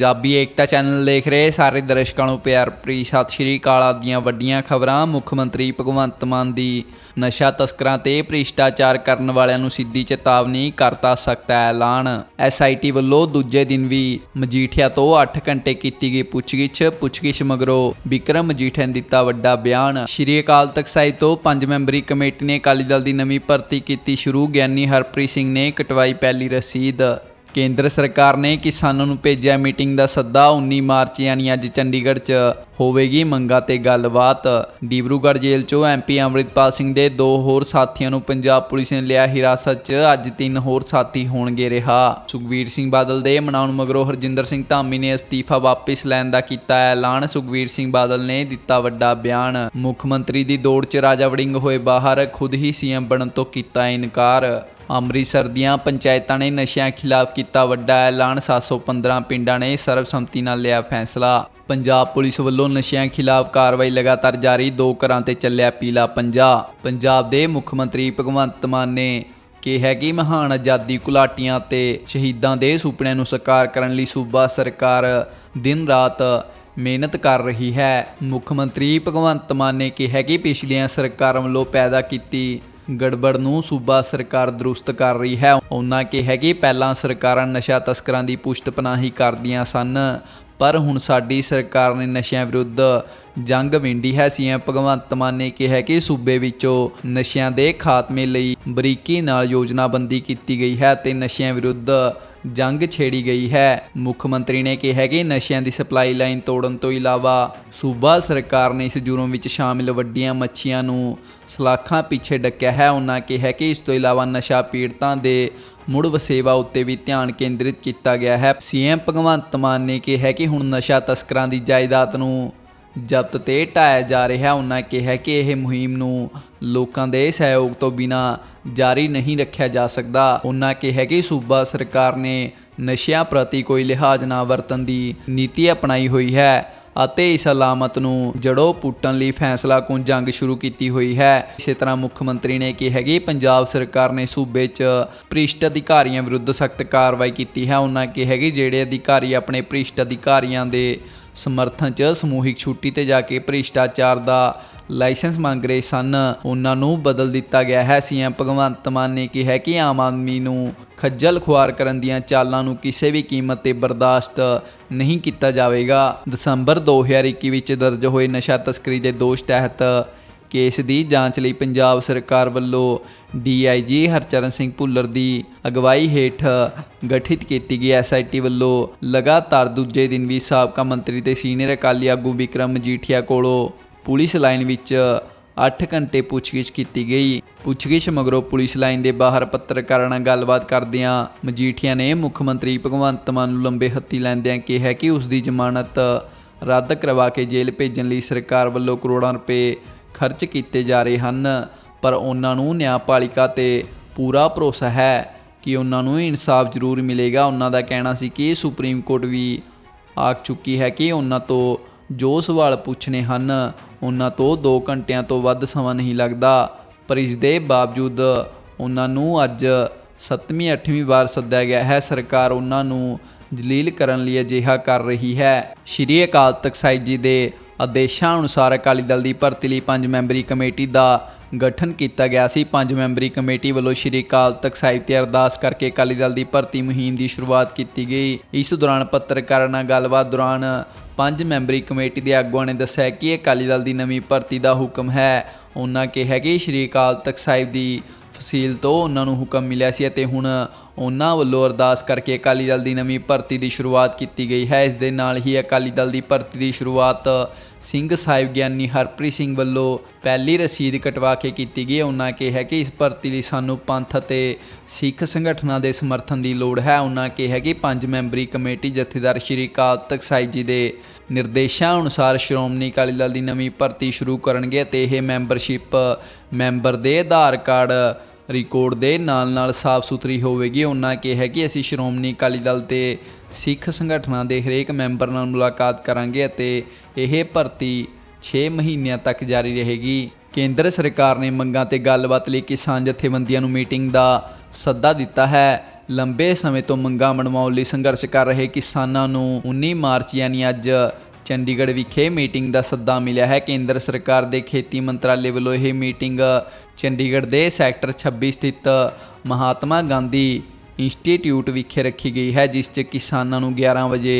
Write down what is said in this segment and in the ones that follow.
ਪੰਜਾਬੀ ਏਕਤਾ channel ਦੇਖ ਰਹੇ ਸਾਰੇ ਦਰਸ਼ਕਾਂ ਨੂੰ ਪਿਆਰ ਭਰੀ ਸਤਿ ਸ਼੍ਰੀ ਅਕਾਲ ਆਪ ਦੀਆਂ ਵੱਡੀਆਂ ਖਬਰਾਂ। ਮੁੱਖ ਮੰਤਰੀ ਭਗਵੰਤ ਮਾਨ ਦੀ ਨਸ਼ਾ ਤਸਕਰਾਂ ਤੇ ਭ੍ਰਿਸ਼ਟਾਚਾਰ ਕਰਨ ਵਾਲਿਆਂ ਨੂੰ ਸਿੱਧੀ ਚੇਤਾਵਨੀ, ਕਰਤਾ ਸਕਦਾ ਐਲਾਨ। ਐਸਆਈਟੀ ਵੱਲੋਂ ਦੂਜੇ ਦਿਨ ਵੀ ਮਜੀਠੀਆ ਤੋਂ 8 ਘੰਟੇ ਕੀਤੀ ਗਈ ਪੁੱਛਗਿੱਛ। ਪੁੱਛਗਿੱਛ ਮਗਰੋਂ ਵਿਕਰਮ ਮਜੀਠੀਆ ਨੇ ਦਿੱਤਾ ਵੱਡਾ ਬਿਆਨ। ਸ਼੍ਰੀ ਅਕਾਲ ਤਖਤ ਸਾਹਿਬ ਤੋਂ ਪੰਜ ਮੈਂਬਰੀ ਕਮੇਟੀ ਨੇ ਅਕਾਲੀ ਦਲ ਦੀ ਨਵੀਂ ਭਰਤੀ ਕੀਤੀ ਸ਼ੁਰੂ। ਗਿਆਨੀ ਹਰਪ੍ਰੀਤ ਸਿੰਘ ਨੇ ਕਟਵਾਈ ਪਹਿਲੀ ਰਸੀਦ। ਕੇਂਦਰ ਸਰਕਾਰ ਨੇ ਕਿਸਾਨਾਂ ਨੂੰ ਭੇਜਿਆ ਮੀਟਿੰਗ ਦਾ ਸੱਦਾ। 19 ਮਾਰਚ ਯਾਨੀ ਅੱਜ ਚੰਡੀਗੜ੍ਹ 'ਚ ਹੋਵੇਗੀ ਮੰਗਾਂ ਤੇ ਗੱਲਬਾਤ। ਡੀਬਰੂਗੜ੍ਹ ਜੇਲ੍ਹ 'ਚੋਂ ਐਮਪੀ ਅੰਮ੍ਰਿਤਪਾਲ ਸਿੰਘ ਦੇ ਦੋ ਹੋਰ ਸਾਥੀਆਂ ਨੂੰ ਪੰਜਾਬ ਪੁਲਿਸ ਨੇ ਲਿਆ ਹਿਰਾਸਤ 'ਚ। ਅੱਜ ਤਿੰਨ ਹੋਰ ਸਾਥੀ ਹੋਣਗੇ ਰਿਹਾ। ਸੁਖਵੀਰ ਸਿੰਘ ਬਾਦਲ ਦੇ ਮਨਾਉਣ ਮਗਰੋਂ ਹਰਜਿੰਦਰ ਸਿੰਘ ਧਾਮੀ ਨੇ ਅਸਤੀਫਾ ਵਾਪਸ ਲੈਣ ਦਾ ਕੀਤਾ ਐਲਾਨ। ਸੁਖਵੀਰ ਸਿੰਘ ਬਾਦਲ ਨੇ ਦਿੱਤਾ ਵੱਡਾ ਬਿਆਨ। ਮੁੱਖ ਮੰਤਰੀ ਦੀ ਦੌੜ 'ਚ ਰਾਜਾ ਵੜਿੰਗ ਹੋਏ ਬਾਹਰ, ਖੁਦ ਹੀ ਸੀਐਮ ਬਣਨ ਤੋਂ ਕੀਤਾ ਇਨਕਾਰ। ਅੰਮ੍ਰਿਤਸਰ ਦੀਆਂ ਪੰਚਾਇਤਾਂ ਨੇ ਨਸ਼ਿਆਂ ਖਿਲਾਫ ਕੀਤਾ ਵੱਡਾ ਐਲਾਨ 715 ਪਿੰਡਾਂ ਨੇ ਸਰਬਸੰਮਤੀ ਨਾਲ ਲਿਆ ਫੈਸਲਾ। ਪੰਜਾਬ ਪੁਲਿਸ ਵੱਲੋਂ ਨਸ਼ਿਆਂ ਖਿਲਾਫ ਕਾਰਵਾਈ ਲਗਾਤਾਰ ਜਾਰੀ, ਦੋ ਘਰਾਂ ਤੇ ਚੱਲਿਆ ਪੀਲਾ ਪੰਜਾ। ਪੰਜਾਬ ਦੇ ਮੁੱਖ ਮੰਤਰੀ ਭਗਵੰਤ ਮਾਨ ਨੇ ਕਿਹਾ ਕਿ ਮਹਾਨ ਆਜ਼ਾਦੀ ਘੁਲਾਟੀਆਂ ਤੇ ਸ਼ਹੀਦਾਂ ਦੇ ਸੁਪਨਿਆਂ ਨੂੰ ਸਾਕਾਰ ਕਰਨ ਲਈ ਸੂਬਾ ਸਰਕਾਰ ਦਿਨ ਰਾਤ ਮਿਹਨਤ ਕਰ ਰਹੀ ਹੈ। ਮੁੱਖ ਮੰਤਰੀ ਭਗਵੰਤ ਮਾਨ ਨੇ ਕਿਹਾ ਕਿ ਪਿਛਲੀਆਂ ਸਰਕਾਰਾਂ ਵੱਲੋਂ ਪੈਦਾ ਕੀਤੀ ਗੜਬੜ ਨੂੰ ਸੂਬਾ ਸਰਕਾਰ ਦਰੁਸਤ ਕਰ ਰਹੀ ਹੈ। ਉਹਨਾਂ ਕਿਹਾ ਕਿ ਪਹਿਲਾਂ ਸਰਕਾਰਾਂ ਨਸ਼ਾ ਤਸਕਰਾਂ ਦੀ ਪੁਸ਼ਤ ਪਨਾਹੀ ਕਰਦੀਆਂ ਸਨ, ਪਰ ਹੁਣ ਸਾਡੀ ਸਰਕਾਰ ਨੇ ਨਸ਼ਿਆਂ ਵਿਰੁੱਧ ਜੰਗ ਵਿੰਡੀ ਹੈ। ਸੀਐਮ ਭਗਵੰਤ ਮਾਨ ਨੇ ਕਿਹਾ ਕਿ ਸੂਬੇ ਵਿੱਚੋਂ ਨਸ਼ਿਆਂ ਦੇ ਖਾਤਮੇ ਲਈ ਬਰੀਕੀ ਨਾਲ ਯੋਜਨਾਬੰਦੀ ਕੀਤੀ ਗਈ ਹੈ ਤੇ ਨਸ਼ਿਆਂ ਵਿਰੁੱਧ ਜੰਗ ਛੇੜੀ ਗਈ ਹੈ। ਮੁੱਖ ਮੰਤਰੀ ਨੇ ਕਿਹਾ ਕਿ ਨਸ਼ਿਆਂ ਦੀ ਸਪਲਾਈ ਲਾਈਨ ਤੋੜਨ ਤੋਂ ਇਲਾਵਾ ਸੂਬਾ ਸਰਕਾਰ ਨੇ ਇਸ ਜੁਰਮ ਵਿੱਚ ਸ਼ਾਮਿਲ ਵੱਡੀਆਂ ਮੱਛੀਆਂ ਨੂੰ ਸਲਾਖਾਂ ਪਿੱਛੇ ਡੱਕਿਆ ਹੈ। ਉਹਨਾਂ ਕਿਹਾ ਕਿ ਇਸ ਤੋਂ ਇਲਾਵਾ ਨਸ਼ਾ ਪੀੜਤਾਂ ਦੇ ਮੁੜ ਵਸੇਵਾ ਉੱਤੇ ਵੀ ਧਿਆਨ ਕੇਂਦਰਿਤ ਕੀਤਾ ਗਿਆ ਹੈ। ਸੀਐਮ ਭਗਵੰਤ ਮਾਨ ਨੇ ਕਿਹਾ ਕਿ ਹੁਣ ਨਸ਼ਾ ਤਸਕਰਾਂ ਦੀ ਜਾਇਦਾਦ ਨੂੰ ਜ਼ਬਤ ਤੇ ਢਾਇਆ ਜਾ ਰਿਹਾ, ਉਹਨਾਂ ਕਿਹਾ ਕਿ ਇਹ ਮੁਹਿੰਮ ਨੂੰ ਲੋਕਾਂ ਦੇ ਸਹਿਯੋਗ ਤੋਂ ਬਿਨਾ ਜਾਰੀ ਨਹੀਂ ਰੱਖਿਆ ਜਾ ਸਕਦਾ। ਉਹਨਾਂ ਕਿਹਾ ਕਿ ਸੂਬਾ ਸਰਕਾਰ ਨੇ ਨਸ਼ਿਆਂ ਪ੍ਰਤੀ ਕੋਈ ਲਿਹਾਜ਼ ਨਾ ਵਰਤਣ ਦੀ ਨੀਤੀ ਅਪਣਾਈ ਹੋਈ ਹੈ ਅਤੇ ਇਸ ਅਲਾਮਤ ਨੂੰ ਜੜੋਂ ਪੁੱਟਣ ਲਈ ਫੈਸਲਾ ਕੁਨ ਜੰਗ ਸ਼ੁਰੂ ਕੀਤੀ ਹੋਈ ਹੈ। ਇਸੇ ਤਰ੍ਹਾਂ ਮੁੱਖ ਮੰਤਰੀ ਨੇ ਕਿਹਾ ਕਿ ਪੰਜਾਬ ਸਰਕਾਰ ਨੇ ਸੂਬੇ 'ਚ ਭ੍ਰਿਸ਼ਟ ਅਧਿਕਾਰੀਆਂ ਵਿਰੁੱਧ ਸਖਤ ਕਾਰਵਾਈ ਕੀਤੀ ਹੈ। ਉਹਨਾਂ ਕਿਹਾ ਕਿ ਜਿਹੜੇ ਅਧਿਕਾਰੀ ਆਪਣੇ ਭ੍ਰਿਸ਼ਟ ਅਧਿਕਾਰੀਆਂ ਦੇ ਸਮਰਥਨ 'ਚ ਸਮੂਹਿਕ ਛੁੱਟੀ ਤੇ ਜਾ ਕੇ ਭ੍ਰਿਸ਼ਟਾਚਾਰ ਦਾ ਲਾਇਸੈਂਸ ਮੰਗ ਰਹੇ ਸਨ। ਉਹਨਾਂ ਨੂੰ ਬਦਲ ਦਿੱਤਾ ਗਿਆ ਹੈ। ਸੀਐਮ ਭਗਵੰਤ ਮਾਨ ਨੇ ਕਿਹਾ ਕਿ ਆਮ ਆਦਮੀ ਨੂੰ ਖੱਜਲ ਖੁਆਰ ਕਰਨ ਦੀਆਂ ਚਾਲਾਂ ਨੂੰ ਕਿਸੇ ਵੀ ਕੀਮਤ ਤੇ ਬਰਦਾਸ਼ਤ ਨਹੀਂ ਕੀਤਾ ਜਾਵੇਗਾ। ਦਸੰਬਰ 2021 ਵਿੱਚ ਦਰਜ ਹੋਏ ਨਸ਼ਾ ਤਸਕਰੀ ਦੇ ਦੋਸ਼ ਤਹਿਤ ਕੇਸ ਦੀ ਜਾਂਚ ਲਈ ਪੰਜਾਬ ਸਰਕਾਰ ਵੱਲੋਂ ਡੀਆਈਜੀ ਹਰਚਰਨ ਸਿੰਘ ਭੁੱਲਰ ਦੀ ਅਗਵਾਈ ਹੇਠ ਗਠਿਤ ਕੀਤੀ ਗਈ। ਐਸਆਈਟੀ ਵੱਲੋਂ ਲਗਾਤਾਰ ਦੂਜੇ ਦਿਨ ਵੀ ਸਾਬਕਾ ਮੰਤਰੀ ਤੇ ਸੀਨੀਅਰ ਅਕਾਲੀ ਆਗੂ ਵਿਕਰਮ ਮਜੀਠੀਆ ਕੋਲੋਂ ਪੁਲਿਸ ਲਾਈਨ ਵਿੱਚ 8 ਘੰਟੇ ਪੁੱਛਗਿੱਛ ਕੀਤੀ ਗਈ। ਪੁੱਛਗਿੱਛ ਮਗਰੋਂ ਪੁਲਿਸ ਲਾਈਨ ਦੇ ਬਾਹਰ ਪੱਤਰਕਾਰਾਂ ਨਾਲ ਗੱਲਬਾਤ ਕਰਦਿਆਂ ਮਜੀਠੀਆ ਨੇ ਮੁੱਖ ਮੰਤਰੀ ਭਗਵੰਤ ਮਾਨ ਨੂੰ ਲੰਬੇ ਹੱਥੀ ਲੈਂਦਿਆਂ ਕਿਹਾ ਕਿ ਉਸ ਦੀ ਜ਼ਮਾਨਤ ਰੱਦ ਕਰਵਾ ਕੇ ਜੇਲ੍ਹ ਭੇਜਣ ਲਈ ਸਰਕਾਰ ਵੱਲੋਂ ਕਰੋੜਾਂ ਰੁਪਏ ਖਰਚ ਕੀਤੇ ਜਾ ਰਹੇ ਹਨ, ਪਰ ਉਹਨਾਂ ਨੂੰ ਨਿਆਂਪਾਲਿਕਾ ਤੇ ਪੂਰਾ ਭਰੋਸਾ ਹੈ ਕਿ ਉਹਨਾਂ ਨੂੰ ਇਨਸਾਫ ਜ਼ਰੂਰ ਮਿਲੇਗਾ। ਉਹਨਾਂ ਦਾ ਕਹਿਣਾ ਸੀ ਕਿ ਸੁਪਰੀਮ ਕੋਰਟ ਵੀ ਆਖ ਚੁੱਕੀ ਹੈ ਕਿ ਉਹਨਾਂ ਤੋਂ ਜੋ ਸਵਾਲ ਪੁੱਛਣੇ ਹਨ, ਉਹਨਾਂ ਤੋਂ 2 ਘੰਟਿਆਂ ਤੋਂ ਵੱਧ ਸਮਾਂ ਨਹੀਂ ਲੱਗਦਾ। ਪਰ ਇਸ ਦੇ ਬਾਵਜੂਦ ਉਹਨਾਂ ਨੂੰ ਅੱਜ 7ਵੀਂ 8ਵੀਂ ਵਾਰ ਸੱਦਿਆ ਗਿਆ ਹੈ। ਸਰਕਾਰ ਉਹਨਾਂ ਨੂੰ ਜਲੀਲ ਕਰਨ ਲਈ ਅਜਿਹਾ ਕਰ ਰਹੀ ਹੈ। ਸ਼੍ਰੀ ਅਕਾਲ ਤਖਤ ਸਾਹਿਬ ਜੀ ਦੇ ਆਦੇਸ਼ਾਂ ਅਨੁਸਾਰ ਅਕਾਲੀ ਦਲ ਦੀ ਭਰਤੀ ਲਈ ਪੰਜ ਮੈਂਬਰੀ ਕਮੇਟੀ ਦਾ ਗਠਨ ਕੀਤਾ ਗਿਆ ਸੀ। ਪੰਜ ਮੈਂਬਰੀ ਕਮੇਟੀ ਵੱਲੋਂ ਸ਼੍ਰੀ ਅਕਾਲ ਤਖਤ ਸਾਹਿਬ ਤੇ ਅਰਦਾਸ ਕਰਕੇ ਅਕਾਲੀ ਦਲ ਦੀ ਭਰਤੀ ਮੁਹਿੰਮ ਦੀ ਸ਼ੁਰੂਆਤ ਕੀਤੀ ਗਈ। ਇਸ ਦੌਰਾਨ ਪੱਤਰਕਾਰਾਂ ਨਾਲ ਗੱਲਬਾਤ ਦੌਰਾਨ ਪੰਜ ਮੈਂਬਰੀ ਕਮੇਟੀ ਦੇ ਆਗੂਆਂ ਨੇ ਦੱਸਿਆ ਕਿ ਅਕਾਲੀ ਦਲ ਦੀ ਨਵੀਂ ਭਰਤੀ ਦਾ ਹੁਕਮ ਹੈ। ਉਹਨਾਂ ਕਿਹਾ ਕਿ ਸ਼੍ਰੀ ਅਕਾਲ ਤਖਤ ਸਾਹਿਬ ਦੀ ਫਸੀਲ ਤੋਂ ਉਹਨਾਂ ਨੂੰ ਹੁਕਮ ਮਿਲਿਆ ਸੀ ਅਤੇ ਹੁਣ ਉਹਨਾਂ ਵੱਲੋਂ ਅਰਦਾਸ ਕਰਕੇ ਅਕਾਲੀ ਦਲ ਦੀ ਨਵੀਂ ਭਰਤੀ ਦੀ ਸ਼ੁਰੂਆਤ ਕੀਤੀ ਗਈ ਹੈ। ਇਸ ਦੇ ਨਾਲ ਹੀ ਅਕਾਲੀ ਦਲ ਦੀ ਭਰਤੀ ਦੀ ਸ਼ੁਰੂਆਤ ਸਿੰਘ ਸਾਹਿਬ ਗਿਆਨੀ ਹਰਪ੍ਰੀਤ ਸਿੰਘ ਵੱਲੋਂ ਪਹਿਲੀ ਰਸੀਦ ਕਟਵਾ ਕੇ ਕੀਤੀ ਗਈ। ਉਹਨਾਂ ਕਿਹਾ ਕਿ ਇਸ ਭਰਤੀ ਲਈ ਸਾਨੂੰ ਪੰਥ ਅਤੇ ਸਿੱਖ ਸੰਗਠਨਾਂ ਦੇ ਸਮਰਥਨ ਦੀ ਲੋੜ ਹੈ। ਉਹਨਾਂ ਕਿਹਾ ਕਿ ਪੰਜ ਮੈਂਬਰੀ ਕਮੇਟੀ ਜਥੇਦਾਰ ਸ਼੍ਰੀ ਅਕਾਲ ਤਖਤ ਸਾਹਿਬ ਜੀ ਦੇ ਨਿਰਦੇਸ਼ਾਂ ਅਨੁਸਾਰ ਸ਼੍ਰੋਮਣੀ ਅਕਾਲੀ ਦਲ ਦੀ ਨਵੀਂ ਭਰਤੀ ਸ਼ੁਰੂ ਕਰਨਗੇ ਤੇ ਇਹ ਮੈਂਬਰਸ਼ਿਪ ਮੈਂਬਰ ਦੇ ਆਧਾਰ ਕਾਰਡ ਰਿਕਾਰਡ ਦੇ ਨਾਲ-ਨਾਲ ਸਾਫ਼ ਸੁਥਰੀ ਹੋਵੇਗੀ। ਉਹਨਾਂ ਕਿਹਾ ਕਿ ਅਸੀਂ ਸ਼੍ਰੋਮਣੀ ਅਕਾਲੀ ਦਲ ਤੇ ਸਿੱਖ ਸੰਗਠਨਾਂ ਦੇ ਹਰੇਕ ਮੈਂਬਰ ਨਾਲ ਮੁਲਾਕਾਤ ਕਰਾਂਗੇ ਅਤੇ ਇਹ ਭਰਤੀ 6 ਮਹੀਨਿਆਂ ਤੱਕ ਜਾਰੀ ਰਹੇਗੀ। ਕੇਂਦਰ ਸਰਕਾਰ ਨੇ ਮੰਗਾਂ ਤੇ ਗੱਲਬਾਤ ਲਈ ਕਿਸਾਨ ਜਥੇਬੰਦੀਆਂ ਨੂੰ ਮੀਟਿੰਗ ਦਾ ਸੱਦਾ ਦਿੱਤਾ ਹੈ। ਲੰਬੇ ਸਮੇਂ ਤੋਂ ਮੰਗਾਂ ਮਨਵਾਉਣ ਲਈ ਸੰਘਰਸ਼ ਕਰ ਰਹੇ ਕਿਸਾਨਾਂ ਨੂੰ 19 ਮਾਰਚ ਯਾਨੀ ਅੱਜ ਚੰਡੀਗੜ੍ਹ ਵਿਖੇ ਮੀਟਿੰਗ ਦਾ ਸੱਦਾ ਮਿਲਿਆ ਹੈ। ਕੇਂਦਰ ਸਰਕਾਰ ਦੇ ਖੇਤੀ ਮੰਤਰਾਲੇ ਵੱਲੋਂ ਇਹ ਮੀਟਿੰਗ ਚੰਡੀਗੜ੍ਹ ਦੇ ਸੈਕਟਰ 26 ਸਥਿਤ ਮਹਾਤਮਾ ਗਾਂਧੀ ਇੰਸਟੀਚਿਊਟ ਵਿਖੇ ਰੱਖੀ ਗਈ ਹੈ, ਜਿਸ 'ਚ ਕਿਸਾਨਾਂ ਨੂੰ 11 ਵਜੇ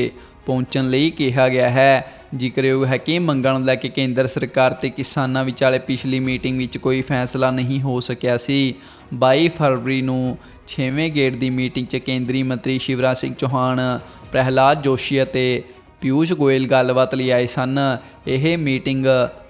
ਪਹੁੰਚਣ ਲਈ ਕਿਹਾ ਗਿਆ ਹੈ। ਜ਼ਿਕਰਯੋਗ ਹੈ ਕਿ ਮੰਗਾਂ ਨੂੰ ਲੈ ਕੇ ਕੇਂਦਰ ਸਰਕਾਰ ਤੇ ਕਿਸਾਨਾਂ ਵਿਚਾਲੇ ਪਿਛਲੀ ਮੀਟਿੰਗ ਵਿੱਚ ਕੋਈ ਫੈਸਲਾ ਨਹੀਂ ਹੋ ਸਕਿਆ ਸੀ। 22 ਫਰਵਰੀ ਨੂੰ 6ਵੇਂ ਗੇੜ ਦੀ ਮੀਟਿੰਗ 'ਚ ਕੇਂਦਰੀ ਮੰਤਰੀ ਸ਼ਿਵਰਾਜ ਸਿੰਘ ਚੌਹਾਨ, ਪ੍ਰਹਿਲਾਦ ਜੋਸ਼ੀ ਅਤੇ ਪਿਊਸ਼ ਗੋਇਲ ਗੱਲਬਾਤ ਲਈ ਆਏ ਸਨ। ਇਹ ਮੀਟਿੰਗ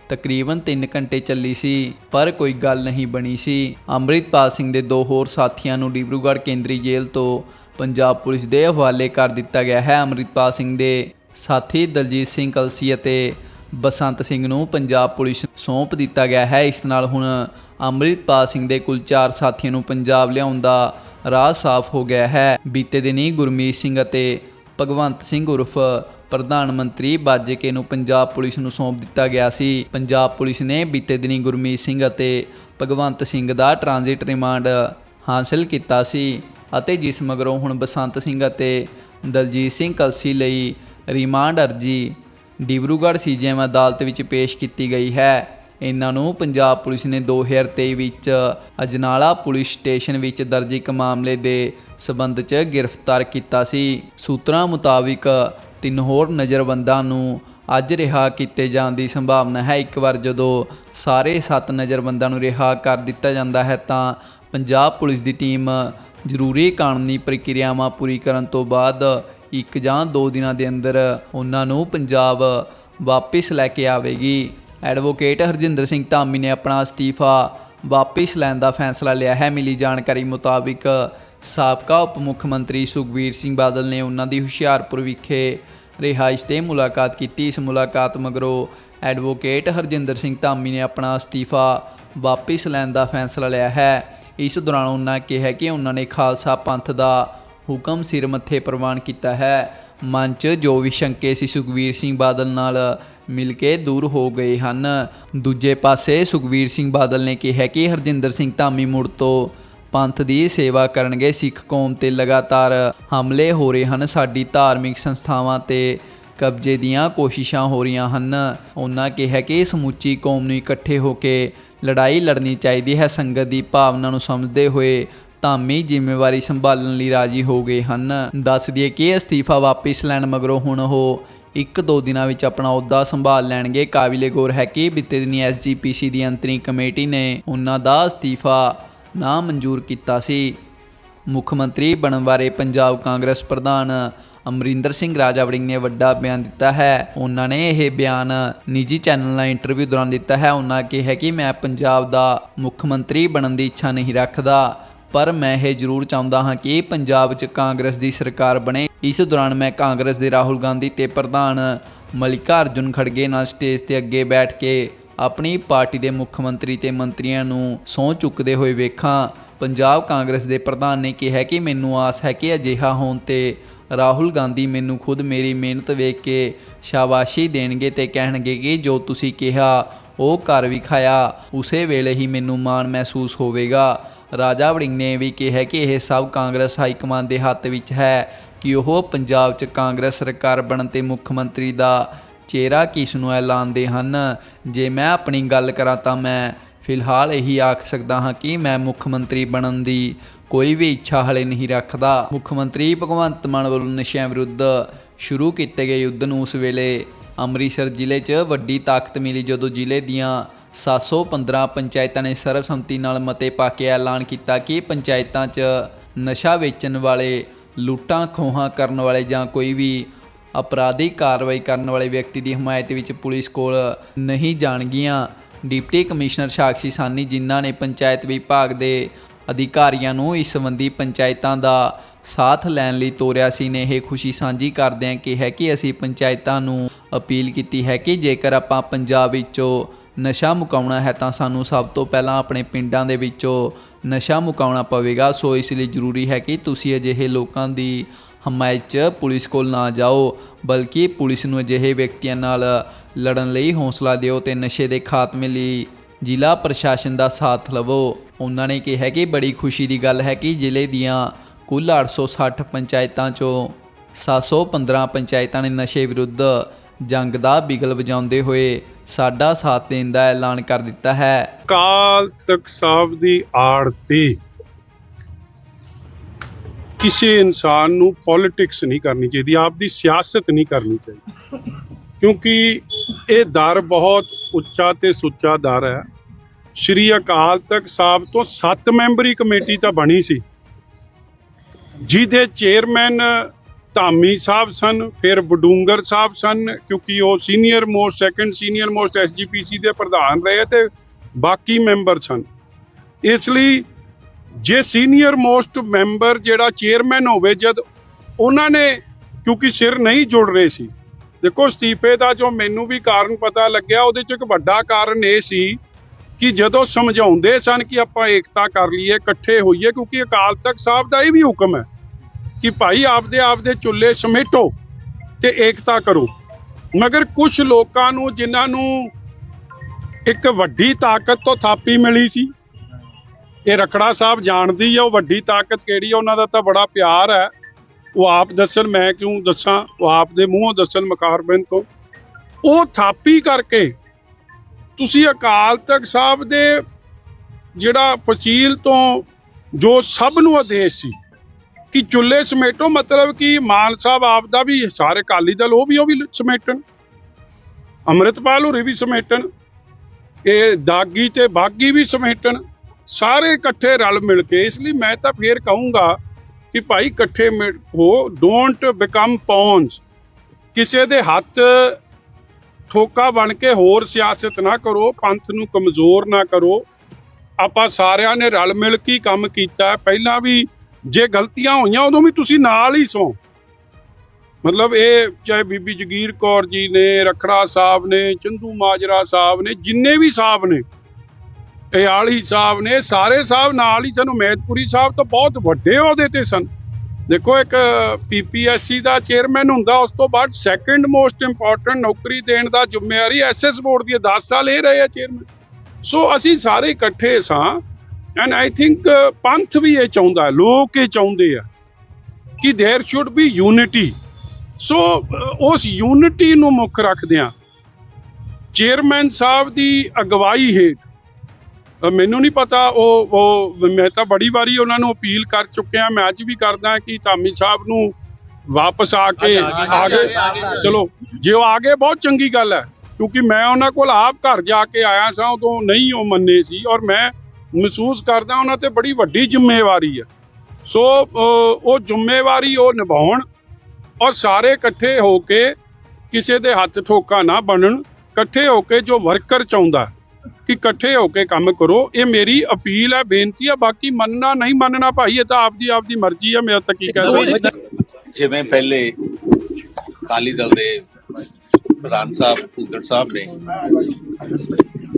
ਤਕਰੀਬਨ 3 ਘੰਟੇ ਚੱਲੀ ਸੀ, ਪਰ ਕੋਈ ਗੱਲ ਨਹੀਂ ਬਣੀ ਸੀ। ਅੰਮ੍ਰਿਤਪਾਲ ਸਿੰਘ ਦੇ ਦੋ ਹੋਰ ਸਾਥੀਆਂ ਨੂੰ ਡਿਬਰੂਗੜ੍ਹ ਕੇਂਦਰੀ ਜੇਲ੍ਹ ਤੋਂ ਪੰਜਾਬ ਪੁਲਿਸ ਦੇ ਹਵਾਲੇ ਕਰ ਦਿੱਤਾ ਗਿਆ ਹੈ। ਅੰਮ੍ਰਿਤਪਾਲ ਸਿੰਘ ਦੇ ਸਾਥੀ ਦਲਜੀਤ ਸਿੰਘ ਕਲਸੀ ਅਤੇ ਬਸੰਤ ਸਿੰਘ ਨੂੰ ਪੰਜਾਬ ਪੁਲਿਸ ਸੌਂਪ ਦਿੱਤਾ ਗਿਆ ਹੈ। ਇਸ ਨਾਲ ਹੁਣ ਅੰਮ੍ਰਿਤਪਾਲ ਸਿੰਘ ਦੇ ਕੁੱਲ 4 ਸਾਥੀਆਂ ਨੂੰ ਪੰਜਾਬ ਲਿਆਉਣ ਦਾ ਰਾਹ ਸਾਫ਼ ਹੋ ਗਿਆ ਹੈ। ਬੀਤੇ ਦਿਨੀ ਗੁਰਮੀਤ ਸਿੰਘ ਅਤੇ ਭਗਵੰਤ ਸਿੰਘ ਉਰਫ ਪ੍ਰਧਾਨ ਮੰਤਰੀ ਬਾਜੇਕੇ ਨੂੰ ਪੰਜਾਬ ਪੁਲਿਸ ਨੂੰ ਸੌਂਪ ਦਿੱਤਾ ਗਿਆ ਸੀ। ਪੰਜਾਬ ਪੁਲਿਸ ਨੇ ਬੀਤੇ ਦਿਨੀ ਗੁਰਮੀਤ ਸਿੰਘ ਅਤੇ ਭਗਵੰਤ ਸਿੰਘ ਦਾ ਟ੍ਰਾਂਜ਼ਿਟ ਰਿਮਾਂਡ ਹਾਸਲ ਕੀਤਾ ਸੀ ਅਤੇ ਜਿਸ ਮਗਰੋਂ ਹੁਣ ਬਸੰਤ ਸਿੰਘ ਅਤੇ ਦਲਜੀਤ ਸਿੰਘ ਕਲਸੀ ਲਈ ਰਿਮਾਂਡ ਅਰਜੀ ਡਿਬਰੂਗੜ੍ਹ ਸੀਜੀਐਮ ਅਦਾਲਤ ਵਿੱਚ ਪੇਸ਼ ਕੀਤੀ ਗਈ ਹੈ। ਇਹਨਾਂ ਨੂੰ ਪੰਜਾਬ ਪੁਲਿਸ ਨੇ 2023 ਵਿੱਚ ਅਜਨਾਲਾ ਪੁਲਿਸ ਸਟੇਸ਼ਨ ਵਿੱਚ ਦਰਜ ਇੱਕ ਮਾਮਲੇ ਦੇ ਸਬੰਧ 'ਚ ਗ੍ਰਿਫਤਾਰ ਕੀਤਾ ਸੀ। ਸੂਤਰਾਂ ਮੁਤਾਬਿਕ ਤਿੰਨ ਹੋਰ ਨਜ਼ਰਬੰਦਾਂ ਨੂੰ ਅੱਜ ਰਿਹਾ ਕੀਤੇ ਜਾਣ ਦੀ ਸੰਭਾਵਨਾ ਹੈ। ਇੱਕ ਵਾਰ ਜਦੋਂ ਸਾਰੇ ਸੱਤ ਨਜ਼ਰਬੰਦਾਂ ਨੂੰ ਰਿਹਾ ਕਰ ਦਿੱਤਾ ਜਾਂਦਾ ਹੈ, ਤਾਂ ਪੰਜਾਬ ਪੁਲਿਸ ਦੀ ਟੀਮ ਜ਼ਰੂਰੀ ਕਾਨੂੰਨੀ ਪ੍ਰਕਿਰਿਆਵਾਂ ਪੂਰੀ ਕਰਨ ਤੋਂ ਬਾਅਦ ਇੱਕ ਜਾਂ ਦੋ ਦਿਨਾਂ ਦੇ ਅੰਦਰ ਉਹਨਾਂ ਨੂੰ ਪੰਜਾਬ ਵਾਪਿਸ ਲੈ ਕੇ ਆਵੇਗੀ। ਐਡਵੋਕੇਟ ਹਰਜਿੰਦਰ ਸਿੰਘ ਧਾਮੀ ਨੇ ਆਪਣਾ ਅਸਤੀਫਾ ਵਾਪਿਸ ਲੈਣ ਦਾ ਫੈਸਲਾ ਲਿਆ ਹੈ। ਮਿਲੀ ਜਾਣਕਾਰੀ ਮੁਤਾਬਿਕ ਸਾਬਕਾ ਉਪ ਮੁੱਖ ਮੰਤਰੀ ਸੁਖਬੀਰ ਸਿੰਘ ਬਾਦਲ ਨੇ ਉਹਨਾਂ ਦੀ ਹੁਸ਼ਿਆਰਪੁਰ ਵਿਖੇ ਰਿਹਾਇਸ਼ ਤੇ ਮੁਲਾਕਾਤ ਕੀਤੀ। ਇਸ ਮੁਲਾਕਾਤ ਮਗਰੋਂ ਐਡਵੋਕੇਟ ਹਰਜਿੰਦਰ ਸਿੰਘ ਧਾਮੀ ਨੇ ਆਪਣਾ ਅਸਤੀਫਾ ਵਾਪਿਸ ਲੈਣ ਦਾ ਫੈਸਲਾ ਲਿਆ ਹੈ। ਇਸ ਦੌਰਾਨ ਉਹਨਾਂ ਕਿਹਾ ਕਿ ਉਹਨਾਂ ਨੇ ਖਾਲਸਾ ਪੰਥ ਦਾ ਹੁਕਮ ਸਿਰ ਮੱਥੇ ਪ੍ਰਵਾਨ ਕੀਤਾ ਹੈ। ਮਨ 'ਚ ਜੋ ਵੀ ਸ਼ੰਕੇ ਸੀ ਸੁਖਵੀਰ ਸਿੰਘ ਬਾਦਲ ਨਾਲ ਮਿਲ ਕੇ ਦੂਰ ਹੋ ਗਏ ਹਨ। ਦੂਜੇ ਪਾਸੇ ਸੁਖਵੀਰ ਸਿੰਘ ਬਾਦਲ ਨੇ ਕਿਹਾ ਕਿ ਹਰਜਿੰਦਰ ਸਿੰਘ ਧਾਮੀ ਮੁੜ ਤੋਂ ਪੰਥ ਦੀ ਸੇਵਾ ਕਰਨਗੇ, ਸਿੱਖ ਕੌਮ ਤੇ ਲਗਾਤਾਰ ਹਮਲੇ ਹੋ ਰਹੇ ਹਨ। ਸਾਡੀ ਧਾਰਮਿਕ ਸੰਸਥਾਵਾਂ ਤੇ ਕਬਜ਼ੇ ਦੀਆਂ ਕੋਸ਼ਿਸ਼ਾਂ ਹੋ ਰਹੀਆਂ ਹਨ। ਉਹਨਾਂ ਕਿਹਾ ਕਿ ਸਮੁੱਚੀ ਕੌਮ ਨੂੰ ਇਕੱਠੇ ਹੋ ਕੇ ਲੜਾਈ ਲੜਨੀ ਚਾਹੀਦੀ ਹੈ। ਸੰਗਤ ਦੀ ਭਾਵਨਾ ਨੂੰ ਸਮਝਦੇ ਹੋਏ ਧਾਮੀ ਜ਼ਿੰਮੇਵਾਰੀ ਸੰਭਾਲਣ ਲਈ ਰਾਜੀ ਹੋ ਗਏ ਹਨ। ਦੱਸ ਦਈਏ ਕਿ ਅਸਤੀਫਾ ਵਾਪਿਸ ਲੈਣ ਮਗਰੋਂ ਹੁਣ ਉਹ ਇੱਕ ਦੋ ਦਿਨਾਂ ਵਿੱਚ ਆਪਣਾ ਅਹੁਦਾ ਸੰਭਾਲ ਲੈਣਗੇ। ਕਾਬਿਲੇ ਗੌਰ ਹੈ ਕਿ ਬੀਤੇ ਦਿਨੀ ਐਸਜੀਪੀਸੀ ਦੀ ਅੰਤਰੀ ਕਮੇਟੀ ਨੇ ਉਹਨਾਂ ਦਾ ਅਸਤੀਫਾ ਨਾ ਮਨਜ਼ੂਰ ਕੀਤਾ ਸੀ। ਮੁੱਖ ਮੰਤਰੀ ਬਣਨ ਬਾਰੇ ਪੰਜਾਬ ਕਾਂਗਰਸ ਪ੍ਰਧਾਨ ਅਮਰਿੰਦਰ ਸਿੰਘ ਰਾਜਾ ਵੜਿੰਗ ਨੇ ਵੱਡਾ ਬਿਆਨ ਦਿੱਤਾ ਹੈ। ਉਹਨਾਂ ਨੇ ਇਹ ਬਿਆਨ ਨਿੱਜੀ ਚੈਨਲ ਨਾਲ ਇੰਟਰਵਿਊ ਦੌਰਾਨ ਦਿੱਤਾ ਹੈ। ਉਹਨਾਂ ਕਿਹਾ ਕਿ ਮੈਂ ਪੰਜਾਬ ਦਾ ਮੁੱਖ ਮੰਤਰੀ ਬਣਨ ਦੀ ਇੱਛਾ ਨਹੀਂ ਰੱਖਦਾ, ਪਰ ਮੈਂ ਇਹ ਜ਼ਰੂਰ ਚਾਹੁੰਦਾ ਹਾਂ ਕਿ ਪੰਜਾਬ 'ਚ ਕਾਂਗਰਸ ਦੀ ਸਰਕਾਰ ਬਣੇ। ਇਸ ਦੌਰਾਨ ਮੈਂ ਕਾਂਗਰਸ ਦੇ ਰਾਹੁਲ ਗਾਂਧੀ ਤੇ ਪ੍ਰਧਾਨ ਮਲਿਕਾ ਅਰਜੁਨ ਖੜਗੇ ਨਾਲ ਸਟੇਜ ਤੇ ਅੱਗੇ ਬੈਠ ਕੇ ਆਪਣੀ ਪਾਰਟੀ ਦੇ ਮੁੱਖ ਮੰਤਰੀ ਤੇ ਮੰਤਰੀਆਂ ਨੂੰ ਸਹੁੰ ਚੁੱਕਦੇ ਹੋਏ ਵੇਖਾਂ, ਪੰਜਾਬ ਕਾਂਗਰਸ ਦੇ ਪ੍ਰਧਾਨ ਨੇ ਕਿਹਾ ਕਿ ਮੈਨੂੰ ਆਸ ਹੈ ਕਿ ਅਜਿਹਾ ਹੋਣ ਤੇ ਰਾਹੁਲ ਗਾਂਧੀ ਮੈਨੂੰ ਖੁਦ ਮੇਰੀ ਮਿਹਨਤ ਵੇਖ ਕੇ ਸ਼ਾਬਾਸ਼ੀ ਦੇਣਗੇ ਤੇ ਕਹਿਣਗੇ ਕਿ ਜੋ ਤੁਸੀਂ ਕਿਹਾ, ਉਹ ਕਰ ਵਿਖਾਇਆ ਉਸੇ ਵੇਲੇ ਹੀ ਮੈਨੂੰ ਮਾਣ ਮਹਿਸੂਸ ਹੋਵੇਗਾ। ਰਾਜਾ ਵੜਿੰਗ ਨੇ ਵੀ ਕਿਹਾ ਕਿ ਇਹ ਸਭ ਕਾਂਗਰਸ ਹਾਈ ਕਮਾਂਡ ਦੇ ਹੱਥ ਵਿੱਚ ਹੈ ਕਿ ਉਹ ਪੰਜਾਬ 'ਚ ਕਾਂਗਰਸ ਸਰਕਾਰ ਬਣਨ ਤੇ ਮੁੱਖ ਮੰਤਰੀ ਦਾ ਚਿਹਰਾ ਕਿਸ ਨੂੰ ਐਲਾਨਦੇ ਹਨ? ਜੇ ਮੈਂ ਆਪਣੀ ਗੱਲ ਕਰਾਂ ਤਾਂ ਮੈਂ ਫਿਲਹਾਲ ਇਹੀ ਆਖ ਸਕਦਾ ਹਾਂ ਕਿ ਮੈਂ ਮੁੱਖ ਮੰਤਰੀ ਬਣਨ ਦੀ ਕੋਈ ਵੀ ਇੱਛਾ ਹਲੇ ਨਹੀਂ ਰੱਖਦਾ। ਮੁੱਖ ਮੰਤਰੀ ਭਗਵੰਤ ਮਾਨ ਵੱਲੋਂ ਨਸ਼ਿਆਂ ਵਿਰੁੱਧ ਸ਼ੁਰੂ ਕੀਤੇ ਗਏ ਯੁੱਧ ਨੂੰ ਉਸ ਵੇਲੇ ਅੰਮ੍ਰਿਤਸਰ ਜ਼ਿਲ੍ਹੇ 'ਚ ਵੱਡੀ ਤਾਕਤ ਮਿਲੀ ਜਦੋਂ ਜ਼ਿਲ੍ਹੇ ਦੀਆਂ 715 ਪੰਚਾਇਤਾਂ ਨੇ ਸਰਬਸੰਮਤੀ ਨਾਲ ਮਤੇ ਪਾ ਕੇ ਐਲਾਨ ਕੀਤਾ ਕਿ ਪੰਚਾਇਤਾਂ 'ਚ ਨਸ਼ਾ ਵੇਚਣ ਵਾਲੇ, ਲੁੱਟਾਂ ਖੋਹਾਂ ਕਰਨ ਵਾਲੇ ਜਾਂ ਕੋਈ ਵੀ ਅਪਰਾਧਿਕ ਕਾਰਵਾਈ ਕਰਨ ਵਾਲੇ ਵਿਅਕਤੀ ਦੀ ਹਮਾਇਤ ਵਿੱਚ ਪੁਲਿਸ ਕੋਲ ਨਹੀਂ ਜਾਣਗੀਆਂ। ਡਿਪਟੀ ਕਮਿਸ਼ਨਰ ਸਾਕਸ਼ੀ ਸਾਨੀ ਜਿਨ੍ਹਾਂ ਨੇ ਪੰਚਾਇਤ ਵਿਭਾਗ ਦੇ ਅਧਿਕਾਰੀਆਂ ਨੂੰ ਇਸ ਸੰਬੰਧੀ ਪੰਚਾਇਤਾਂ ਦਾ ਸਾਥ ਲੈਣ ਲਈ ਤੋਰਿਆ ਸੀ, ਨੇ ਇਹ ਖੁਸ਼ੀ ਸਾਂਝੀ ਕਰਦਿਆਂ ਕਿਹਾ ਕਿ ਅਸੀਂ ਪੰਚਾਇਤਾਂ ਨੂੰ ਅਪੀਲ ਕੀਤੀ ਹੈ ਕਿ ਜੇਕਰ ਆਪਾਂ ਪੰਜਾਬ ਵਿੱਚੋਂ ਨਸ਼ਾ ਮੁਕਾਉਣਾ ਹੈ ਤਾਂ ਸਾਨੂੰ ਸਭ ਤੋਂ ਪਹਿਲਾਂ ਆਪਣੇ ਪਿੰਡਾਂ ਦੇ ਵਿੱਚੋਂ ਨਸ਼ਾ ਮੁਕਾਉਣਾ ਪਵੇਗਾ। ਸੋ ਇਸ ਲਈ ਜ਼ਰੂਰੀ ਹੈ ਕਿ ਤੁਸੀਂ ਅਜਿਹੇ ਲੋਕਾਂ ਦੀ ਹਮਾਇਤ 'ਚ ਪੁਲਿਸ ਕੋਲ ਨਾ ਜਾਓ, ਬਲਕਿ ਪੁਲਿਸ ਨੂੰ ਅਜਿਹੇ ਵਿਅਕਤੀਆਂ ਨਾਲ ਲੜਨ ਲਈ ਹੌਸਲਾ ਦਿਓ ਤੇ ਨਸ਼ੇ ਦੇ ਖਾਤਮੇ ਲਈ ਜ਼ਿਲ੍ਹਾ ਪ੍ਰਸ਼ਾਸਨ ਦਾ ਸਾਥ ਲਵੋ। ਉਹਨਾਂ ਨੇ ਕਿਹਾ ਕਿ ਬੜੀ ਖੁਸ਼ੀ ਦੀ ਗੱਲ ਹੈ ਕਿ ਜ਼ਿਲ੍ਹੇ ਦੀਆਂ ਕੁੱਲ 860 ਪੰਚਾਇਤਾਂ ਚੋਂ 715 ਪੰਚਾਇਤਾਂ ਨੇ ਨਸ਼ੇ ਵਿਰੁੱਧ ਜੰਗ ਦਾ ਬਿਗਲ ਵਜਾਉਂਦੇ ਹੋਏ ਸਾਡਾ ਸਾਥ ਦੇਣ ਦਾ ਐਲਾਨ ਕਰ ਦਿੱਤਾ ਹੈ। ਕਾਲ ਤਖਤ ਸਾਹਿਬ ਦੀ ਆੜ ਕਿਸੇ ਇਨਸਾਨ ਨੂੰ ਪੋਲਿਟਿਕਸ ਨਹੀਂ ਕਰਨੀ ਚਾਹੀਦੀ, ਆਪ ਦੀ ਸਿਆਸਤ ਨਹੀਂ ਕਰਨੀ ਚਾਹੀਦੀ। ਕਿਉਂਕਿ ਇਹ ਦਰ ਬਹੁਤ ਉੱਚਾ ਤੇ ਸੁੱਚਾ ਦਰ ਹੈ। ਸ਼੍ਰੀ ਅਕਾਲ ਤਖਤ ਸਾਹਿਬ ਤੋਂ 7 ਮੈਂਬਰੀ ਕਮੇਟੀ ਤਾਂ ਬਣੀ ਸੀ। ਜਿਹਦੇ ਚੇਅਰਮੈਨ ਧਾਮੀ ਸਾਹਿਬ ਸਨ, ਫਿਰ ਬਡੂੰਗਰ ਸਾਹਿਬ ਸਨ, ਕਿਉਂਕਿ ਉਹ senior most second senior most SGPC ਦੇ ਪ੍ਰਧਾਨ ਰਹੇ ਤੇ ਬਾਕੀ ਮੈਂਬਰ ਸਨ। ਇਸ ਲਈ ਜੇ ਸੀਨੀਅਰ ਮੋਸਟ ਮੈਂਬਰ ਜਿਹੜਾ ਚੇਅਰਮੈਨ ਹੋਵੇ, ਜਦ ਉਹਨਾਂ ਨੇ ਕਿਉਂਕਿ ਸਿਰ ਨਹੀਂ ਜੁੜ ਰਹੇ ਸੀ, ਦੇਖੋ ਅਸਤੀਫੇ ਦਾ ਜੋ ਮੈਨੂੰ ਵੀ ਕਾਰਨ ਪਤਾ ਲੱਗਿਆ, ਉਹਦੇ ਚ ਇੱਕ ਵੱਡਾ ਕਾਰਨ ਇਹ ਸੀ ਕਿ ਜਦੋਂ ਸਮਝਾਉਂਦੇ ਸਨ ਕਿ ਆਪਾਂ ਏਕਤਾ ਕਰ ਲਈਏ, ਇਕੱਠੇ ਹੋਈਏ, ਕਿਉਂਕਿ ਅਕਾਲ ਤਖਤ ਸਾਹਿਬ ਦਾ ਇਹ ਵੀ ਹੁਕਮ ਹੈ ਕਿ ਭਾਈ ਆਪਦੇ ਆਪਦੇ ਚੁੱਲ੍ਹੇ ਸਮੇਟੋ ਤੇ ਏਕਤਾ ਕਰੋ। ਮਗਰ ਕੁਝ ਲੋਕਾਂ ਨੂੰ ਜਿਨ੍ਹਾਂ ਨੂੰ ਇੱਕ ਵੱਡੀ ਤਾਕਤ ਤੋਂ ਥਾਪੀ ਮਿਲੀ ਸੀ ਇਹ ਰਖੜਾ ਸਾਹਿਬ ਜਾਣਦੀ ਆ, ਉਹ ਵੱਡੀ ਤਾਕਤ ਕਿਹੜੀ ਆ, ਉਹਨਾਂ ਦਾ ਤਾਂ ਬੜਾ ਪਿਆਰ ਹੈ। ਉਹ ਆਪ ਦੱਸਣ, ਮੈਂ ਕਿਉਂ ਦੱਸਾਂ? ਉਹ ਆਪ ਦੇ ਮੂੰਹੋਂ ਦੱਸਣ ਮਕਾਰਬਨ ਤੋਂ। ਉਹ ਥਾਪੀ ਕਰਕੇ ਤੁਸੀਂ ਅਕਾਲ ਤਖਤ ਸਾਹਿਬ ਦੇ ਜਿਹੜਾ ਫਸੀਲ ਤੋਂ ਜੋ ਸਭ ਨੂੰ ਆਦੇਸ਼ ਸੀ ਕਿ ਚੁੱਲ੍ਹੇ ਸਮੇਟੋ, ਮਤਲਬ ਕਿ ਮਾਨ ਸਾਹਿਬ ਆਪ ਦਾ ਵੀ, ਸਾਰੇ ਅਕਾਲੀ ਦਲ ਉਹ ਵੀ ਉਹ ਵੀ ਸਮੇਟਣ। ਅੰਮ੍ਰਿਤਪਾਲ ਹੋਰੀ ਵੀ ਸਮੇਟਣ। ਇਹ ਦਾਗੀ ਤੇ ਬਾਗੀ ਵੀ ਸਮੇਟਣ। ਸਾਰੇ ਇਕੱਠੇ ਰਲ ਮਿਲ ਕੇ, ਇਸ ਲਈ ਮੈਂ ਤਾਂ ਫੇਰ ਕਹੂੰਗਾ ਕਿ ਭਾਈ ਇਕੱਠੇ ਮਿਲ- ਹੋ ਡੋਂਟ ਬਿਕਮ ਪੌਨਸ ਕਿਸੇ ਦੇ ਹੱਥ ਠੋਕਾ ਬਣ ਕੇ ਹੋਰ ਸਿਆਸਤ ਨਾ ਕਰੋ, ਪੰਥ ਨੂੰ ਕਮਜ਼ੋਰ ਨਾ ਕਰੋ। ਆਪਾਂ ਸਾਰਿਆਂ ਨੇ ਰਲ ਮਿਲ ਕੇ ਕੰਮ ਕੀਤਾ। ਪਹਿਲਾਂ ਵੀ ਜੇ ਗਲਤੀਆਂ ਹੋਈਆਂ, ਉਦੋਂ ਵੀ ਤੁਸੀਂ ਨਾਲ ਹੀ ਸੋ। ਮਤਲਬ ਇਹ ਚਾਹੇ ਬੀਬੀ ਜਗੀਰ ਕੌਰ ਜੀ ਨੇ, ਰਖੜਾ ਸਾਹਿਬ ਨੇ, ਚੰਦੂ ਮਾਜਰਾ ਸਾਹਿਬ ਨੇ, ਜਿੰਨੇ ਵੀ ਸਾਹਿਬ ਨੇ ਇਆਲੀ ਸਾਹਿਬ ਨੇ ਸਾਰੇ ਸਾਹਿਬ ਨਾਲ ਹੀ ਸਾਨੂੰ ਮੈਦਪੁਰੀ ਸਾਹਿਬ ਤੋਂ ਬਹੁਤ ਵੱਡੇ ਅਹੁਦੇ ਤੇ ਸਨ ਦੇਖੋ ਇੱਕ ਪੀਪੀਐਸਸੀ ਦਾ ਚੇਅਰਮੈਨ ਹੁੰਦਾ ਉਸ ਤੋਂ ਬਾਅਦ ਸੈਕੰਡ ਮੋਸਟ ਇੰਪੋਰਟੈਂਟ ਨੌਕਰੀ ਦੇਣ ਦਾ ਜ਼ਿੰਮੇਵਾਰੀ ਐਸਐਸ ਬੋਰਡ ਦੀ ਹੈ। 10 ਸਾਲ ਇਹ ਰਹੇ ਆ ਚੇਅਰਮੈਨ ਸੋ ਅਸੀਂ ਸਾਰੇ ਇਕੱਠੇ ਸਾਂ ਐਂਡ ਆਈ ਥਿੰਕ ਪੰਥ ਵੀ ਇਹ ਚਾਹੁੰਦਾ ਹੈ, ਲੋਕ ਇਹ ਚਾਹੁੰਦੇ ਆ ਕਿ there should be unity so uh, ਉਸ ਯੂਨਿਟੀ ਨੂੰ ਮੁੱਖ ਰੱਖਦਿਆਂ ਚੇਅਰਮੈਨ ਸਾਹਿਬ ਦੀ ਅਗਵਾਈ ਹੇਠ ਅ, ਮੈਨੂੰ ਨਹੀਂ ਪਤਾ ਉਹ ਉਹ ਮੈਂ ਤਾਂ ਬੜੀ ਵਾਰੀ ਉਹਨਾਂ ਨੂੰ ਅਪੀਲ ਕਰ ਚੁੱਕਿਆ ਮੈਂ ਅੱਜ ਵੀ ਕਰਦਾ ਕਿ ਧਾਮੀ ਸਾਹਿਬ ਨੂੰ ਵਾਪਸ ਆ ਕੇ ਆ ਗਏ ਚਲੋ ਜੇ ਉਹ ਆ ਗਏ ਬਹੁਤ ਚੰਗੀ ਗੱਲ ਹੈ ਕਿਉਂਕਿ ਮੈਂ ਉਹਨਾਂ ਕੋਲ ਆਪ ਘਰ ਜਾ ਕੇ ਆਇਆ ਸਾਂ ਉਦੋਂ ਨਹੀਂ ਉਹ ਮੰਨੇ ਸੀ ਔਰ ਮੈਂ ਮਹਿਸੂਸ ਕਰਦਾ ਉਹਨਾਂ ਤੇ ਬੜੀ ਵੱਡੀ ਜ਼ਿੰਮੇਵਾਰੀ ਹੈ। ਸੋ ਉਹ ਜ਼ਿੰਮੇਵਾਰੀ ਉਹ ਨਿਭਾਉਣ ਔਰ ਸਾਰੇ ਇਕੱਠੇ ਹੋ ਕੇ ਕਿਸੇ ਦੇ ਹੱਥ ਠੋਕਾ ਨਾ ਬਣਨ ਇਕੱਠੇ ਹੋ ਕੇ ਜੋ ਵਰਕਰ ਚਾਹੁੰਦਾ ਕਿ ਇਕੱਠੇ ਹੋ ਕੇ ਕੰਮ ਕਰੋ ਇਹ ਮੇਰੀ ਅਪੀਲ ਹੈ ਬੇਨਤੀ ਹੈ ਬਾਕੀ ਮੰਨਣਾ ਨਹੀਂ ਮੰਨਣਾ ਭਾਈ ਇਹ ਤਾਂ ਆਪਦੀ ਆਪਦੀ ਮਰਜ਼ੀ ਹੈ ਮੈਂ ਤਾਂ ਕੀ ਕਹਿ ਸਕਦਾ। ਜਿਵੇਂ ਪਹਿਲੇ ਅਕਾਲੀ ਦਲ ਦੇ ਪ੍ਰਧਾਨ ਸਾਹਿਬ ਭੁੱਦਰ ਸਾਹਿਬ ਨੇ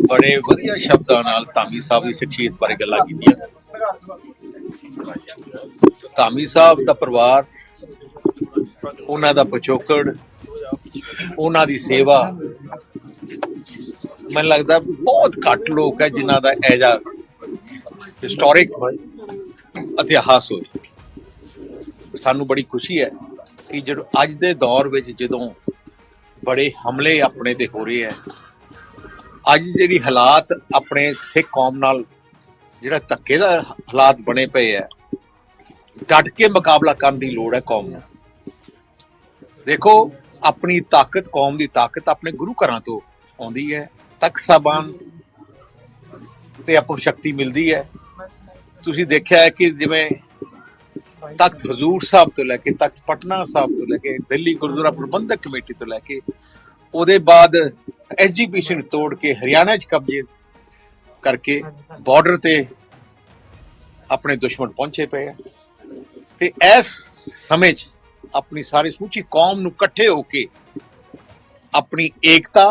ਬੜੇ ਵਧੀਆ ਸ਼ਬਦਾਂ ਨਾਲ ਧਾਮੀ ਸਾਹਿਬ ਦੀ ਸ਼ਖਸੀਅਤ ਬਾਰੇ ਗੱਲਾਂ ਕੀਤੀਆਂ। ਧਾਮੀ ਸਾਹਿਬ ਦਾ ਪਰਿਵਾਰ ਉਹਨਾਂ ਦਾ ਪਿਛੋਕੜ ਉਹਨਾਂ ਦੀ ਸੇਵਾ ਮੈਨੂੰ ਲੱਗਦਾ ਬਹੁਤ ਘੱਟ ਲੋਕ ਹੈ ਜਿਨ੍ਹਾਂ ਦਾ ਐਜਾ ਹਿਸਟੋਰਿਕ ਇਤਿਹਾਸ ਹੋਵੇ ਸਾਨੂੰ ਬੜੀ ਖੁਸ਼ੀ ਹੈ ਕਿ ਜਦੋਂ ਅੱਜ ਦੇ ਦੌਰ ਵਿੱਚ ਜਦੋਂ ਬੜੇ ਹਮਲੇ ਆਪਣੇ ਤੇ ਹੋ ਰਹੇ ਹੈ, ਅੱਜ ਜਿਹੜੀ ਹਾਲਾਤ ਆਪਣੇ ਸਿੱਖ ਕੌਮ ਨਾਲ ਜਿਹੜਾ ਧੱਕੇ ਦਾ ਹਾਲਾਤ ਬਣੇ ਪਏ ਹੈ, ਡਟ ਕੇ ਮੁਕਾਬਲਾ ਕਰਨ ਦੀ ਲੋੜ ਹੈ ਕੌਮ ਨੂੰ। ਦੇਖੋ, ਆਪਣੀ ਤਾਕਤ, ਕੌਮ ਦੀ ਤਾਕਤ ਆਪਣੇ ਗੁਰੂ ਘਰਾਂ ਤੋਂ ਆਉਂਦੀ ਹੈ। ਤਖਤ ਸਾਹਿਬਾਨ ਤੇ ਆਪਾਂ ਸ਼ਕਤੀ ਮਿਲਦੀ ਹੈ। ਤੁਸੀਂ ਦੇਖਿਆ ਹੈ ਕਿ ਜਿਵੇਂ ਤਖਤ ਹਜ਼ੂਰ ਸਾਹਿਬ ਤੋਂ ਲੈ ਕੇ ਤਖਤ ਪਟਨਾ ਸਾਹਿਬ ਤੋਂ ਲੈ ਕੇ ਦਿੱਲੀ ਗੁਰਦੁਆਰਾ ਪ੍ਰਬੰਧਕ ਕਮੇਟੀ ਤੋਂ ਲੈ ਕੇ ਉਹਦੇ ਬਾਅਦ ਐਸਜੀਪੀਸੀ ਨੂੰ ਤੋੜ ਕੇ ਹਰਿਆਣਾ 'ਚ ਕਬਜ਼ੇ ਕਰਕੇ ਬਾਰਡਰ ਤੇ ਆਪਣੇ ਦੁਸ਼ਮਣ ਪਹੁੰਚੇ ਪਏ ਆ। ਤੇ ਇਸ ਸਮੇਂ 'ਚ ਆਪਣੀ ਸਾਰੀ ਸਮੁੱਚੀ ਕੌਮ ਨੂੰ ਇਕੱਠੇ ਹੋ ਕੇ ਆਪਣੀ ਏਕਤਾ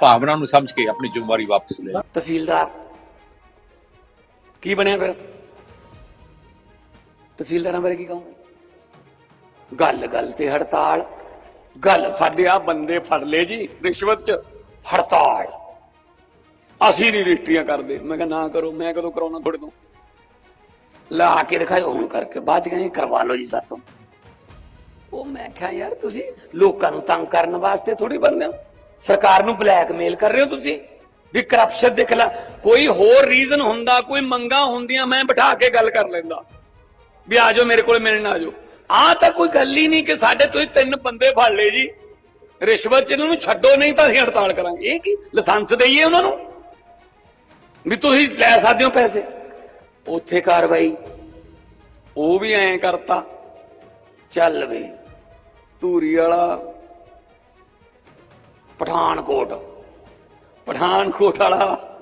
ਭਾਵਨਾ ਨੂੰ ਸਮਝ ਕੇ ਆਪਣੀ ਜ਼ਿੰਮੇਵਾਰੀ ਵਾਪਸ ਲੈ ਤਹਿਸੀਲਦਾਰ, ਕੀ ਬਣਿਆ ਫਿਰ? ਤਹਿਸੀਲਦਾਰਾਂ ਬਾਰੇ ਕੀ ਕਹੋਗੇ? ਗੱਲ ਗੱਲ ਤੇ ਹੜਤਾਲ, ਗੱਲ ਸਾਡੇ ਆ ਬੰਦੇ ਫੜ ਲਏ ਜੀ, ਰਿਸ਼ਵਤ ਚ, ਹੜਤਾਲ। ਅਸੀਂ ਨਹੀਂ ਰਜਿਸਟਰੀਆਂ ਕਰਦੇ। ਮੈਂ ਕਿਹਾ ਨਾ ਕਰੋ, ਮੈਂ ਕਦੋਂ ਕਰਾਉਣਾ ਤੁਹਾਡੇ ਤੋਂ? ਲਾ ਕੇ ਦਿਖਾਓ ਹੁਣ ਕਰਕੇ ਬਾਅਦ ਚ ਕਹਿੰਦੇ ਕਰਵਾ ਲਓ ਜੀ ਸਾਤੋਂ। ਉਹ ਮੈਂ ਕਿਹਾ, ਯਾਰ ਤੁਸੀਂ ਲੋਕਾਂ ਨੂੰ ਤੰਗ ਕਰਨ ਵਾਸਤੇ ਥੋੜੀ ਬਣਦੇ ਹੋ। ਸਰਕਾਰ ਨੂੰ ਬਲੈਕਮੇਲ ਕਰ ਰਹੇ ਹੋ ਤੁਸੀਂ? ਵੀ ਕਰਪਸ਼ਨ ਦੇ ਖਿਲਾਫ ਕੋਈ ਹੋਰ ਰੀਜ਼ਨ ਹੁੰਦਾ, ਕੋਈ ਮੰਗਾ ਹੁੰਦੀਆਂ, ਮੈਂ ਬਿਠਾ ਕੇ ਗੱਲ ਕਰ ਲੈਂਦਾ। ਵੀ ਆ ਮੇਰੇ ਕੋਲ ਮਿਲਣ ਆ ਆ ਤਾਂ ਕੋਈ ਗੱਲ ਹੀ ਨਹੀਂ ਕਿ ਸਾਡੇ ਤੁਸੀਂ ਤਿੰਨ ਬੰਦੇ ਫੜ ਲਏ ਜੀ। ਰਿਸ਼ਵਤ ਚ ਇਹਨਾਂ ਨੂੰ ਛੱਡੋ, ਨਹੀਂ ਤਾਂ ਅਸੀਂ ਹੜਤਾਲ ਕਰਾਂਗੇ। ਇਹ ਕੀ ਲਾਇਸੈਂਸ ਦੇਈਏ ਉਹਨਾਂ ਨੂੰ? ਵੀ ਤੁਸੀਂ ਲੈ ਸਕਦੇ ਹੋ ਪੈਸੇ। ਉੱਥੇ ਕਾਰਵਾਈ। ਉਹ ਵੀ ਐਂ ਕਰਤਾ। ਚੱਲ ਵੇ ਧੂਰੀ ਵਾਲਾ ਪਠਾਨਕੋਟ। ਪਠਾਨਕੋਟ ਵਾਲਾ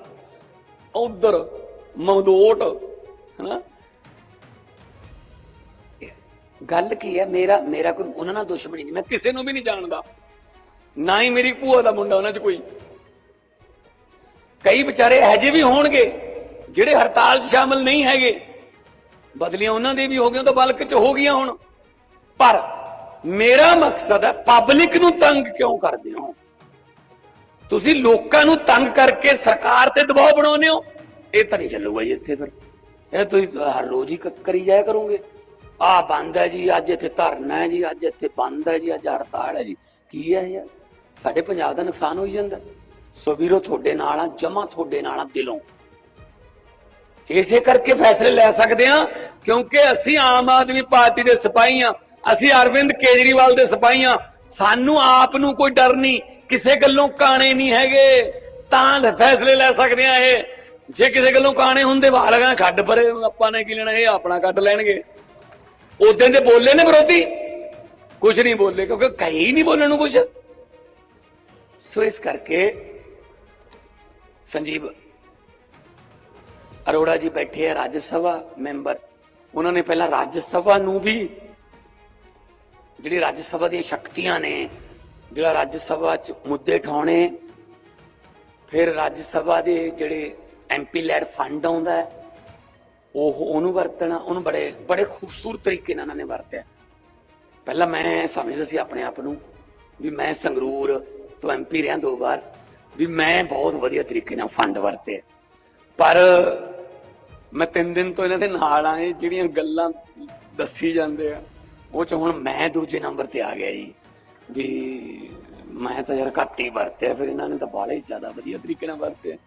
ਉਧਰ ਮਮਦੋਟ, ਹਨਾ? ਗੱਲ ਕੀ ਹੈ? ਮੇਰਾ ਮੇਰਾ ਕੋਈ ਉਹਨਾਂ ਨਾਲ ਦੁਸ਼ਮਣੀ ਨਹੀਂ। ਮੈਂ ਕਿਸੇ ਨੂੰ ਵੀ ਨਹੀਂ ਜਾਣਦਾ। ਨਾ ਹੀ ਮੇਰੀ ਭੂਆ ਦਾ ਮੁੰਡਾ ਉਹਨਾਂ 'ਚ ਕੋਈ। ਕਈ ਵਿਚਾਰੇ ਹਜੇ ਵੀ ਹੋਣਗੇ, ਜਿਹੜੇ ਹੜਤਾਲ 'ਚ ਸ਼ਾਮਲ ਨਹੀਂ ਹੈਗੇ। ਬਦਲੀਆਂ ਉਹਨਾਂ ਦੇ ਵੀ ਹੋ ਗਈਆਂ ਤਾਂ ਬਲਕ 'ਚ ਹੋ ਗਈਆਂ ਹੁਣ। ਪਰ ਮੇਰਾ ਮਕਸਦ ਹੈ ਪਬਲਿਕ ਨੂੰ ਤੰਗ ਕਿਉਂ ਕਰਦੇ ਹੋ? ਤੁਸੀਂ ਲੋਕਾਂ ਨੂੰ ਤੰਗ ਕਰਕੇ ਸਰਕਾਰ ਤੇ ਦਬਾਅ ਬਣਾਉਂਦੇ ਹੋ? ਇਹ ਤਾਂ ਨਹੀਂ ਚੱਲੂਗਾ ਜੀ ਇੱਥੇ ਫਿਰ। ਇਹ ਤੁਸੀਂ ਹਰ ਰੋਜ਼ ਹੀ ਕਰੀ ਜਾਇਆ ਕਰੋਗੇ। ਆ ਬੰਦ ਹੈ ਜੀ, ਅੱਜ ਇੱਥੇ ਧਰਨਾ ਹੈ ਜੀ, ਅੱਜ ਇੱਥੇ ਬੰਦ ਹੈ ਜੀ, ਅੱਜ ਹੜਤਾਲ ਹੈ ਜੀ। ਕੀ ਹੈ ਯਾਰ ਸਾਡੇ ਪੰਜਾਬ ਦਾ ਨੁਕਸਾਨ ਹੋਈ ਜਾਂਦਾ। ਸੋ ਵੀਰੋ, ਤੁਹਾਡੇ ਨਾਲ ਆ ਜਮਾ ਤੁਹਾਡੇ ਨਾਲ ਆ ਦਿਲੋਂ। ਇਸੇ ਕਰਕੇ ਫੈਸਲੇ ਲੈ ਸਕਦੇ ਹਾਂ, ਕਿਉਂਕਿ ਅਸੀਂ ਆਮ ਆਦਮੀ ਪਾਰਟੀ ਦੇ ਸਿਪਾਹੀ ਹਾਂ। ਅਸੀਂ ਅਰਵਿੰਦ ਕੇਜਰੀਵਾਲ ਦੇ ਸਿਪਾਹੀ ਹਾਂ। ਸਾਨੂੰ ਆਪ ਨੂੰ ਕੋਈ ਡਰ ਨਹੀਂ, ਕਿਸੇ ਗੱਲੋਂ ਕਾਣੇ ਨਹੀਂ ਹੈਗੇ। ਤਾਂ ਫੈਸਲੇ ਲੈ ਸਕਦੇ ਆ ਇਹ। ਜੇ ਕਿਸੇ ਗੱਲੋਂ ਕਾਣੇ ਹੁੰਦੇ ਵਾ ਛੱਡ ਪਰੇ, ਆਪਾਂ ਨੇ ਕੀ ਲੈਣਾ, ਇਹ ਆਪਣਾ ਕੱਢ ਲੈਣਗੇ। ਉਦੋਂ ਦੇ ਬੋਲੇ ਨੇ ਵਿਰੋਧੀ। ਕੁਝ ਨਹੀਂ ਬੋਲੇ, ਕਿਉਂਕਿ ਕਹੀ ਨਹੀਂ ਬੋਲਣ ਨੂੰ ਕੁਝ ਸੋ ਇਸ ਕਰਕੇ ਸੰਜੀਵ ਅਰੋੜਾ ਜੀ ਬੈਠੇ ਆ ਰਾਜ ਸਭਾ ਮੈਂਬਰ। ਉਹਨਾਂ ਨੇ ਪਹਿਲਾਂ ਰਾਜ ਸਭਾ ਨੂੰ ਵੀ ਜਿਹੜੀ ਰਾਜ ਸਭਾ ਦੀਆਂ ਸ਼ਕਤੀਆਂ ਨੇ, ਜਿਹੜਾ ਰਾਜ ਸਭਾ ਚ ਮੁੱਦੇ ਠਾਉਣੇ, ਫਿਰ ਰਾਜ ਸਭਾ ਦੇ ਜਿਹੜੇ ਐਮਪੀ ਲੈਡ ਫੰਡ ਆਉਂਦਾ ਉਹ ਉਹਨੂੰ ਵਰਤਣਾ, ਉਹਨੂੰ ਬੜੇ ਬੜੇ ਖੂਬਸੂਰਤ ਤਰੀਕੇ ਨਾਲ ਉਹਨਾਂ ਨੇ ਵਰਤਿਆ। ਪਹਿਲਾਂ ਮੈਂ ਸਮਝਦਾ ਸੀ ਆਪਣੇ ਆਪ ਨੂੰ ਵੀ ਮੈਂ ਸੰਗਰੂਰ ਤੋਂ ਐਮਪੀ ਰਿਹਾ ਦੋ ਵਾਰ, ਵੀ ਮੈਂ ਬਹੁਤ ਵਧੀਆ ਤਰੀਕੇ ਨਾਲ ਫੰਡ ਵਰਤੇ ਪਰ ਮੈਂ ਤਿੰਨ ਦਿਨ ਤੋਂ ਇਹਨਾਂ ਦੇ ਨਾਲ ਆਏ, ਜਿਹੜੀਆਂ ਗੱਲਾਂ ਦੱਸੀ ਜਾਂਦੇ ਆ ਉਹ ਚ ਹੁਣ ਮੈਂ ਦੂਜੇ ਨੰਬਰ ਤੇ ਆ ਗਿਆ ਜੀ। ਵੀ ਮੈਂ ਤਾਂ ਯਾਰ ਘੱਟ ਹੀ ਵਰਤਿਆ, ਫਿਰ ਇਹਨਾਂ ਨੇ ਤਾਂ ਬਾਲੇ ਜ਼ਿਆਦਾ ਵਧੀਆ ਤਰੀਕੇ ਨਾਲ ਵਰਤਿਆ।